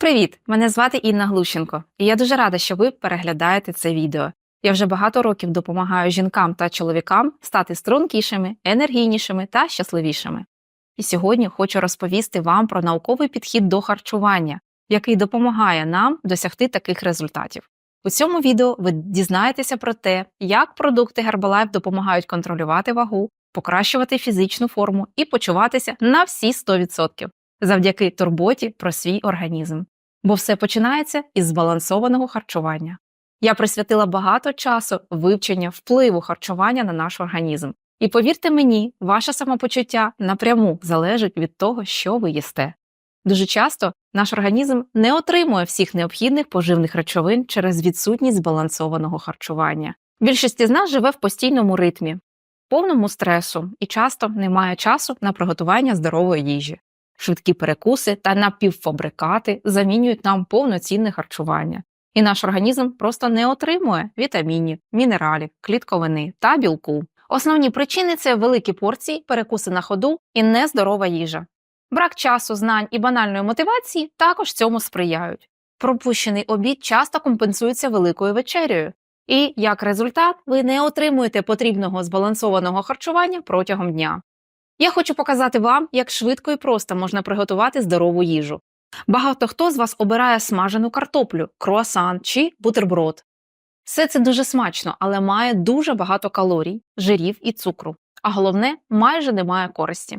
Привіт! Мене звати Інна Глущенко, і я дуже рада, що ви переглядаєте це відео. Я вже багато років допомагаю жінкам та чоловікам стати стрункішими, енергійнішими та щасливішими. І сьогодні хочу розповісти вам про науковий підхід до харчування, який допомагає нам досягти таких результатів. У цьому відео ви дізнаєтеся про те, як продукти Herbalife допомагають контролювати вагу, покращувати фізичну форму і почуватися на всі 100% завдяки турботі про свій організм. Бо все починається із збалансованого харчування. Я присвятила багато часу вивчення впливу харчування на наш організм. І повірте мені, ваше самопочуття напряму залежить від того, що ви їсте. Дуже часто наш організм не отримує всіх необхідних поживних речовин через відсутність збалансованого харчування. Більшість з нас живе в постійному ритмі, повному стресу і часто не має часу на приготування здорової їжі. Швидкі перекуси та напівфабрикати замінюють нам повноцінне харчування, і наш організм просто не отримує вітамінів, мінералів, клітковини та білку. Основні причини це великі порції, перекуси на ходу і нездорова їжа. Брак часу, знань і банальної мотивації також цьому сприяють. Пропущений обід часто компенсується великою вечерею, і як результат ви не отримуєте потрібного збалансованого харчування протягом дня. Я хочу показати вам, як швидко і просто можна приготувати здорову їжу. Багато хто з вас обирає смажену картоплю, круасан чи бутерброд. Все це дуже смачно, але має дуже багато калорій, жирів і цукру, а головне, майже не має користі.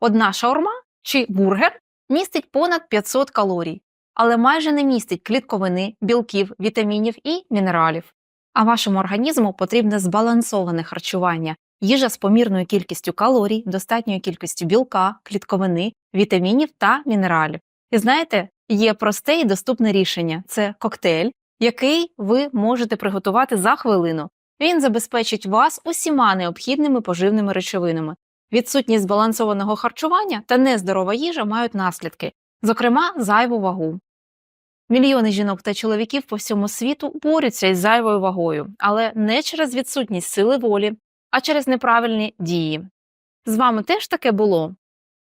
Одна шаурма чи бургер містить понад 500 калорій, але майже не містить клітковини, білків, вітамінів і мінералів. А вашому організму потрібне збалансоване харчування, їжа з помірною кількістю калорій, достатньою кількістю білка, клітковини, вітамінів та мінералів. І знаєте, є просте і доступне рішення це коктейль, який ви можете приготувати за хвилину. Він забезпечить вас усіма необхідними поживними речовинами. Відсутність збалансованого харчування та нездорова їжа мають наслідки, зокрема, зайву вагу. Мільйони жінок та чоловіків по всьому світу борються із зайвою вагою, але не через відсутність сили волі, а через неправильні дії. З вами теж таке було.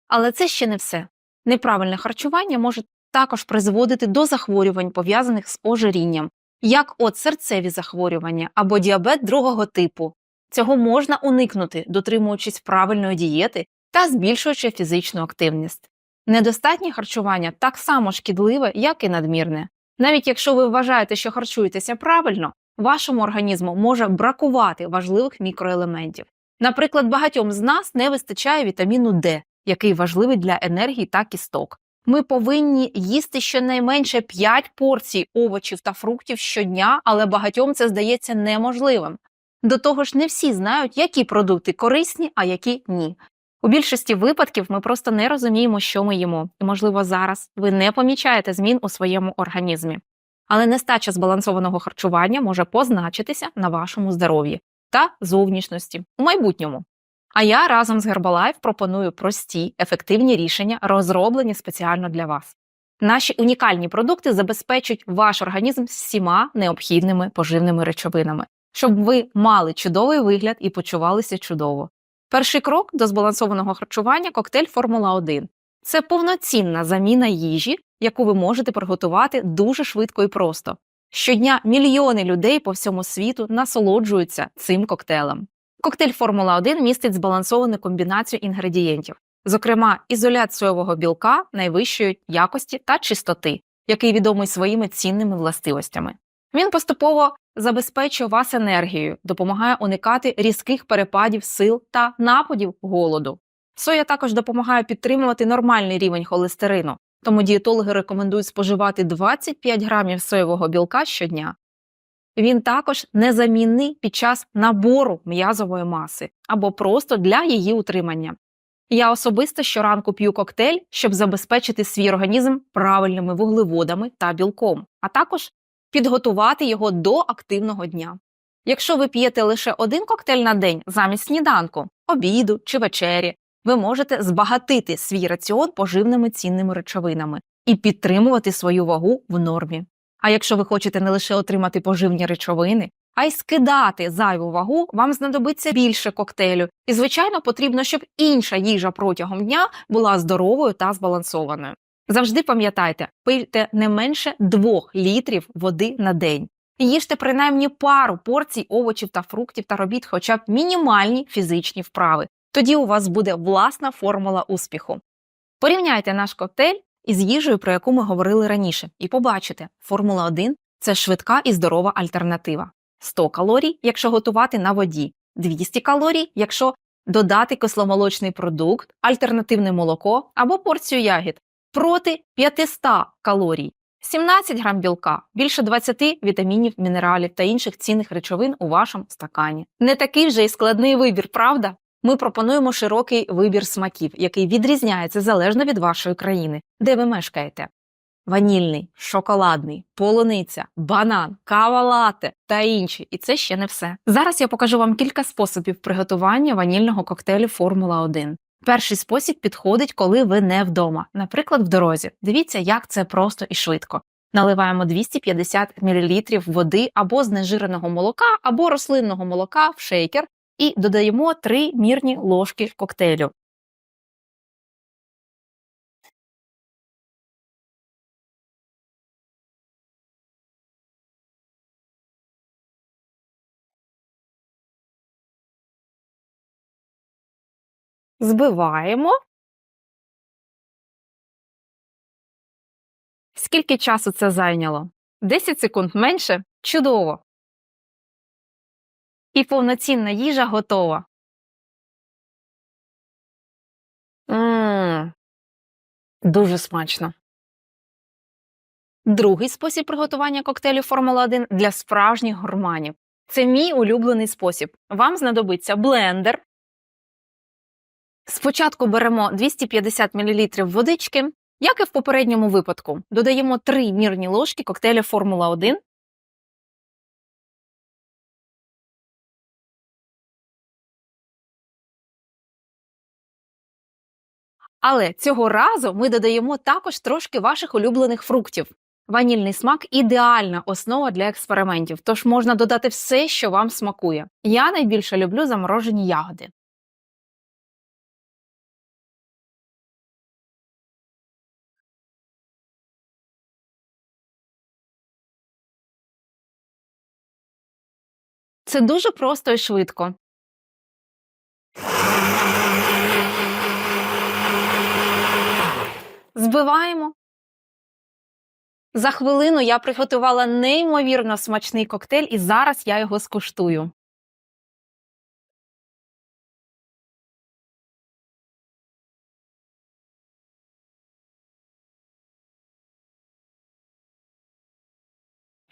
Але це ще не все. Неправильне харчування може також призводити до захворювань, пов'язаних з ожирінням, як от серцеві захворювання або діабет другого типу. Цього можна уникнути, дотримуючись правильної дієти та збільшуючи фізичну активність. Недостатнє харчування так само шкідливе, як і надмірне. Навіть якщо ви вважаєте, що харчуєтеся правильно, вашому організму може бракувати важливих мікроелементів. Наприклад, багатьом з нас не вистачає вітаміну Д, який важливий для енергії та кісток. Ми повинні їсти щонайменше 5 порцій овочів та фруктів щодня, але багатьом це здається неможливим. До того ж, не всі знають, які продукти корисні, а які ні. У більшості випадків ми просто не розуміємо, що ми їмо, і, можливо, зараз ви не помічаєте змін у своєму організмі. Але нестача збалансованого харчування може позначитися на вашому здоров'ї та зовнішності у майбутньому. А я разом з Herbalife пропоную прості, ефективні рішення, розроблені спеціально для вас. Наші унікальні продукти забезпечують ваш організм всіма необхідними поживними речовинами, щоб ви мали чудовий вигляд і почувалися чудово. Перший крок до збалансованого харчування коктейль Формула 1. Це повноцінна заміна їжі, яку ви можете приготувати дуже швидко і просто. Щодня мільйони людей по всьому світу насолоджуються цим коктейлем. Коктейль Формула 1 містить збалансовану комбінацію інгредієнтів, зокрема, ізолят соєвого білка найвищої якості та чистоти, який відомий своїми цінними властивостями. Він поступово забезпечує вас енергією, допомагає уникати різких перепадів сил та нападів голоду. Соя також допомагає підтримувати нормальний рівень холестерину, тому дієтологи рекомендують споживати 25 грамів соєвого білка щодня. Він також незамінний під час набору м'язової маси або просто для її утримання. Я особисто щоранку п'ю коктейль, щоб забезпечити свій організм правильними вуглеводами та білком, а також підготувати його до активного дня. Якщо ви п'єте лише один коктейль на день замість сніданку, обіду чи вечері, ви можете збагатити свій раціон поживними цінними речовинами і підтримувати свою вагу в нормі. А якщо ви хочете не лише отримати поживні речовини, а й скидати зайву вагу, вам знадобиться більше коктейлю. І, звичайно, потрібно, щоб інша їжа протягом дня була здоровою та збалансованою. Завжди пам'ятайте, пийте не менше 2 літрів води на день. Їжте принаймні пару порцій овочів та фруктів та робіть хоча б мінімальні фізичні вправи. Тоді у вас буде власна формула успіху. Порівняйте наш коктейль із їжею, про яку ми говорили раніше, і побачите, формула 1 це швидка і здорова альтернатива. 100 калорій, якщо готувати на воді, 200 калорій, якщо додати кисломолочний продукт, альтернативне молоко або порцію ягід, проти 500 калорій, 17 грам білка, більше 20 вітамінів, мінералів та інших цінних речовин у вашому стакані. Не такий вже й складний вибір, правда? Ми пропонуємо широкий вибір смаків, який відрізняється залежно від вашої країни, де ви мешкаєте. Ванільний, шоколадний, полуниця, банан, кава лате та інші. І це ще не все. Зараз я покажу вам кілька способів приготування ванільного коктейлю Формула 1. Перший спосіб підходить, коли ви не вдома, наприклад, в дорозі. Дивіться, як це просто і швидко. Наливаємо 250 мл води або знежиреного молока, або рослинного молока в шейкер і додаємо 3 мірні ложки коктейлю. Збиваємо. Скільки часу це зайняло? 10 секунд менше? Чудово! І повноцінна їжа готова. Ммм, дуже смачно. Другий спосіб приготування коктейлю Формула 1 для справжніх гурманів. Це мій улюблений спосіб. Вам знадобиться блендер. Спочатку беремо 250 мл водички, як і в попередньому випадку. Додаємо 3 мірні ложки коктейля Формула 1 Але цього разу ми додаємо також трошки ваших улюблених фруктів. Ванільний смак ідеальна основа для експериментів, тож можна додати все, що вам смакує. Я найбільше люблю заморожені ягоди. Це дуже просто і швидко. Збиваємо. За хвилину я приготувала неймовірно смачний коктейль, і зараз я його скуштую.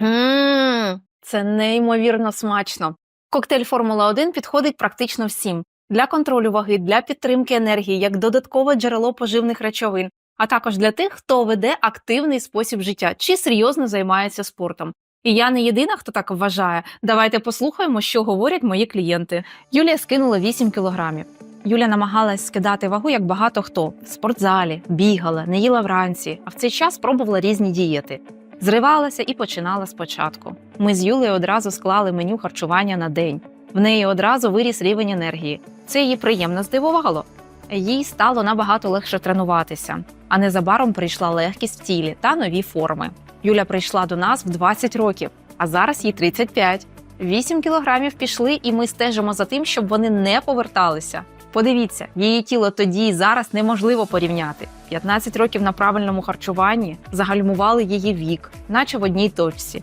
Ммм, це неймовірно смачно. Коктейль Формула 1 підходить практично всім для контролю ваги, для підтримки енергії, як додаткове джерело поживних речовин, а також для тих, хто веде активний спосіб життя чи серйозно займається спортом. І я не єдина, хто так вважає. Давайте послухаємо, що говорять мої клієнти. Юлія скинула 8 кілограмів. Юля намагалась скидати вагу як багато хто в спортзалі, бігала, не їла вранці, а в цей час пробувала різні дієти. Зривалася і починала спочатку. Ми з Юлею одразу склали меню харчування на день. В неї одразу виріс рівень енергії. Це її приємно здивувало. Їй стало набагато легше тренуватися, а незабаром прийшла легкість в тілі та нові форми. Юля прийшла до нас в 20 років, а зараз їй 35. 8 кілограмів пішли, і ми стежимо за тим, щоб вони не поверталися. Подивіться, її тіло тоді і зараз неможливо порівняти. 15 років на правильному харчуванні загальмували її вік, наче в одній точці.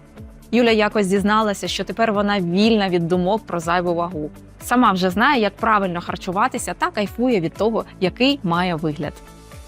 Юля якось зізналася, що тепер вона вільна від думок про зайву вагу. Сама вже знає, як правильно харчуватися та кайфує від того, який має вигляд.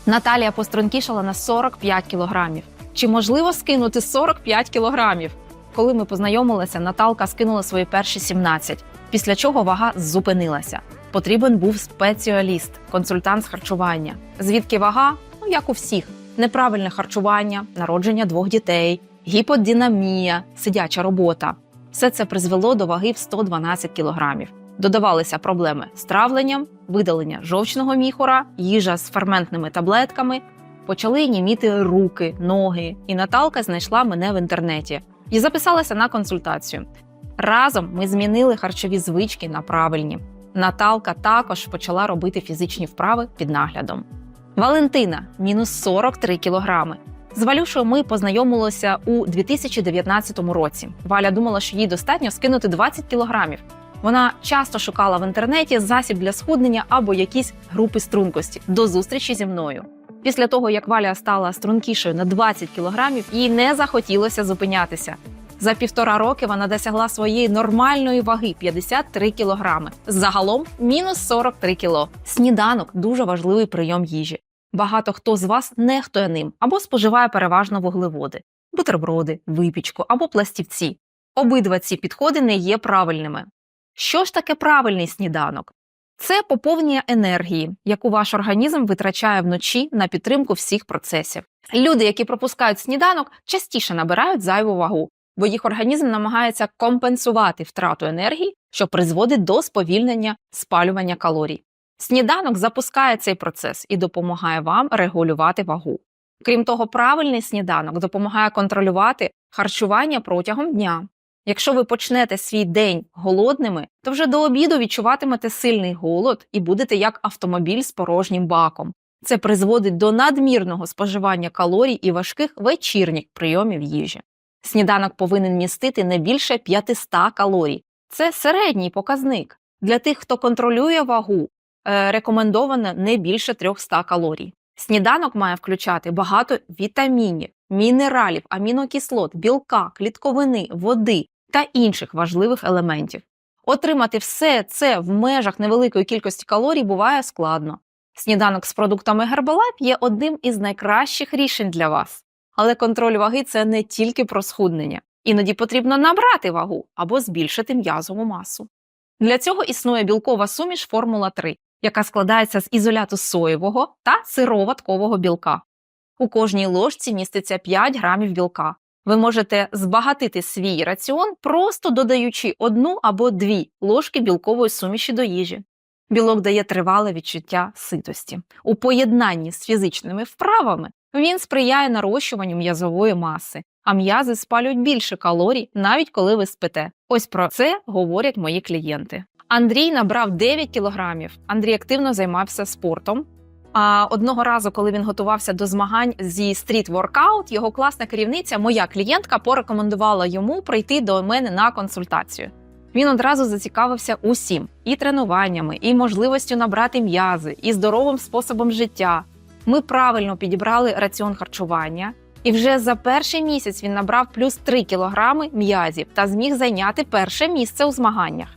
Наталія постронкішала на 45 кілограмів. Чи можливо скинути 45 кілограмів? Коли ми познайомилися, Наталка скинула свої перші 17, після чого вага зупинилася. Потрібен був спеціаліст, консультант з харчування. Звідки вага? Ну як у всіх: неправильне харчування, народження двох дітей, гіподинамія, сидяча робота. Все це призвело до ваги в 112 кілограмів. Додавалися проблеми з травленням, видалення жовчного міхура, їжа з ферментними таблетками. Почали німіти руки, ноги, і Наталка знайшла мене в інтернеті і записалася на консультацію. Разом ми змінили харчові звички на правильні. Наталка також почала робити фізичні вправи під наглядом. Валентина мінус 43 кілограми. З Валюшою ми познайомилися у 2019 році. Валя думала, що їй достатньо скинути 20 кілограмів. Вона часто шукала в інтернеті засіб для схуднення або якісь групи стрункості до зустрічі зі мною. Після того, як Валя стала стрункішою на 20 кілограмів, їй не захотілося зупинятися. За півтора роки вона досягла своєї нормальної ваги 53 кілограми. Загалом мінус 43 кіло. Сніданок дуже важливий прийом їжі. Багато хто з вас нехтує ним або споживає переважно вуглеводи, бутерброди, випічку або пластівці. Обидва ці підходи не є правильними. Що ж таке правильний сніданок? Це поповнення енергії, яку ваш організм витрачає вночі на підтримку всіх процесів. Люди, які пропускають сніданок, частіше набирають зайву вагу, бо їх організм намагається компенсувати втрату енергії, що призводить до сповільнення спалювання калорій. Сніданок запускає цей процес і допомагає вам регулювати вагу. Крім того, правильний сніданок допомагає контролювати харчування протягом дня. Якщо ви почнете свій день голодними, то вже до обіду відчуватимете сильний голод і будете як автомобіль з порожнім баком. Це призводить до надмірного споживання калорій і важких вечірніх прийомів їжі. Сніданок повинен містити не більше 500 калорій. Це середній показник. Для тих, хто контролює вагу, е, рекомендовано не більше 300 калорій. Сніданок має включати багато вітамінів, мінералів, амінокислот, білка, клітковини, води та інших важливих елементів. Отримати все це в межах невеликої кількості калорій буває складно. Сніданок з продуктами Herbalife є одним із найкращих рішень для вас. Але контроль ваги це не тільки про схуднення. Іноді потрібно набрати вагу або збільшити м'язову масу. Для цього існує білкова суміш Формула 3, яка складається з ізоляту соєвого та сироваткового білка. У кожній ложці міститься 5 грамів білка. Ви можете збагатити свій раціон, просто додаючи одну або дві ложки білкової суміші до їжі. Білок дає тривале відчуття ситості. У поєднанні з фізичними вправами він сприяє нарощуванню м'язової маси, а м'язи спалюють більше калорій, навіть коли ви спите. Ось про це говорять мої клієнти. Андрій набрав 9 кілограмів. Андрій активно займався спортом. А одного разу, коли він готувався до змагань зі стріт воркаут, його класна керівниця, моя клієнтка, порекомендувала йому прийти до мене на консультацію. Він одразу зацікавився усім: і тренуваннями, і можливістю набрати м'язи, і здоровим способом життя. Ми правильно підібрали раціон харчування, і вже за перший місяць він набрав плюс 3 кілограми м'язів та зміг зайняти перше місце у змаганнях.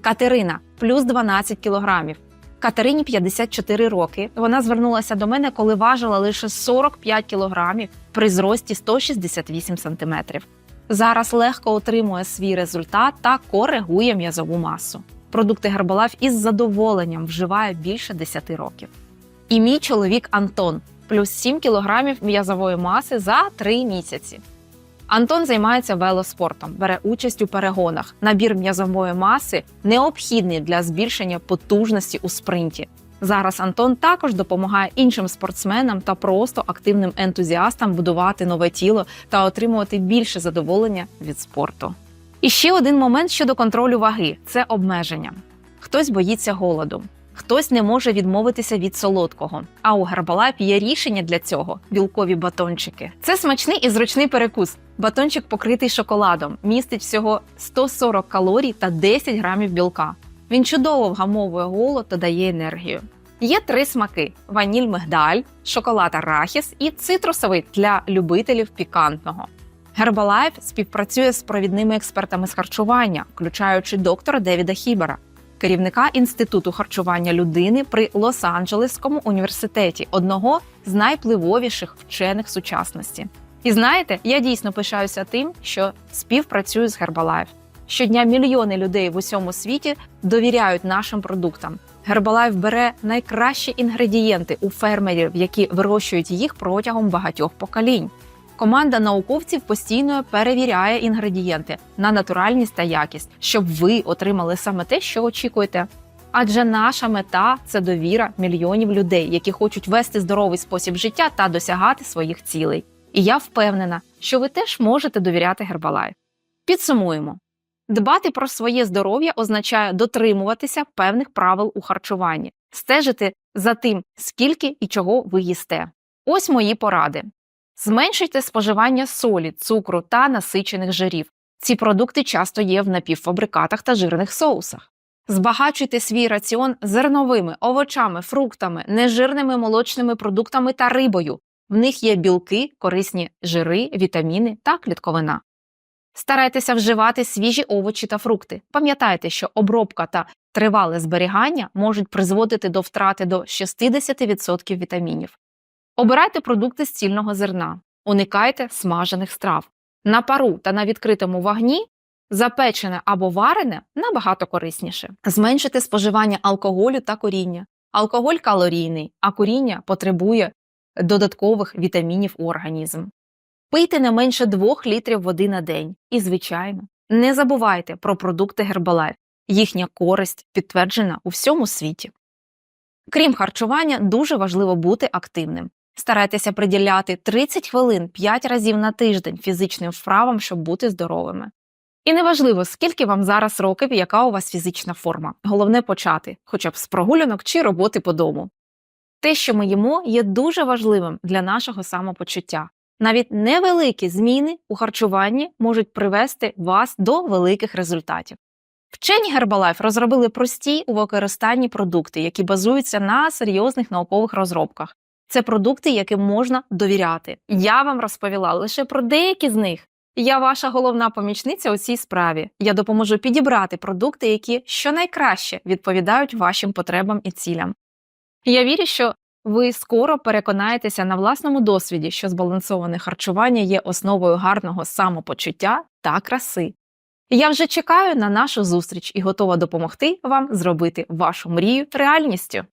Катерина плюс 12 кілограмів. Катерині 54 роки. Вона звернулася до мене, коли важила лише 45 кілограмів при зрості 168 сантиметрів. Зараз легко отримує свій результат та коригує м'язову масу. Продукти Herbalife із задоволенням вживає більше 10 років. І мій чоловік Антон плюс 7 кілограмів м'язової маси за 3 місяці. Антон займається велоспортом, бере участь у перегонах. Набір м'язової маси необхідний для збільшення потужності у спринті. Зараз Антон також допомагає іншим спортсменам та просто активним ентузіастам будувати нове тіло та отримувати більше задоволення від спорту. І ще один момент щодо контролю ваги це обмеження. Хтось боїться голоду, хтось не може відмовитися від солодкого. А у Herbalife є рішення для цього білкові батончики. Це смачний і зручний перекус. Батончик покритий шоколадом, містить всього 140 калорій та 10 грамів білка. Він чудово вгамовує голод та дає енергію. Є три смаки: ваніль мигдаль, шоколад арахіс і цитрусовий для любителів пікантного. Herbalife співпрацює з провідними експертами з харчування, включаючи доктора Девіда Хібера, керівника інституту харчування людини при Лос-Анджелеському університеті, одного з найпливовіших вчених сучасності. І знаєте, я дійсно пишаюся тим, що співпрацюю з Herbalife. Щодня мільйони людей в усьому світі довіряють нашим продуктам. Herbalife бере найкращі інгредієнти у фермерів, які вирощують їх протягом багатьох поколінь. Команда науковців постійно перевіряє інгредієнти на натуральність та якість, щоб ви отримали саме те, що очікуєте. Адже наша мета це довіра мільйонів людей, які хочуть вести здоровий спосіб життя та досягати своїх цілей. І я впевнена, що ви теж можете довіряти Herbalife. Підсумуємо. Дбати про своє здоров'я означає дотримуватися певних правил у харчуванні, стежити за тим, скільки і чого ви їсте. Ось мої поради. Зменшуйте споживання солі, цукру та насичених жирів. Ці продукти часто є в напівфабрикатах та жирних соусах. Збагачуйте свій раціон зерновими, овочами, фруктами, нежирними молочними продуктами та рибою. В них є білки, корисні жири, вітаміни та клітковина. Старайтеся вживати свіжі овочі та фрукти. Пам'ятайте, що обробка та тривале зберігання можуть призводити до втрати до 60% вітамінів. Обирайте продукти з цільного зерна, уникайте смажених страв. На пару та на відкритому вогні запечене або варене набагато корисніше. Зменшити споживання алкоголю та коріння. Алкоголь калорійний, а коріння потребує додаткових вітамінів у організм. Пийте не менше 2 літрів води на день. І, звичайно, не забувайте про продукти Herbalife. Їхня користь підтверджена у всьому світі. Крім харчування, дуже важливо бути активним. Старайтеся приділяти 30 хвилин 5 разів на тиждень фізичним вправам, щоб бути здоровими. І неважливо, скільки вам зараз років і яка у вас фізична форма. Головне почати, хоча б з прогулянок чи роботи по дому. Те, що ми їмо, є дуже важливим для нашого самопочуття. Навіть невеликі зміни у харчуванні можуть привести вас до великих результатів. Вчені Herbalife розробили прості у використанні продукти, які базуються на серйозних наукових розробках. Це продукти, яким можна довіряти. Я вам розповіла лише про деякі з них. Я ваша головна помічниця у цій справі. Я допоможу підібрати продукти, які щонайкраще відповідають вашим потребам і цілям. Я вірю, що ви скоро переконаєтеся на власному досвіді, що збалансоване харчування є основою гарного самопочуття та краси. Я вже чекаю на нашу зустріч і готова допомогти вам зробити вашу мрію реальністю.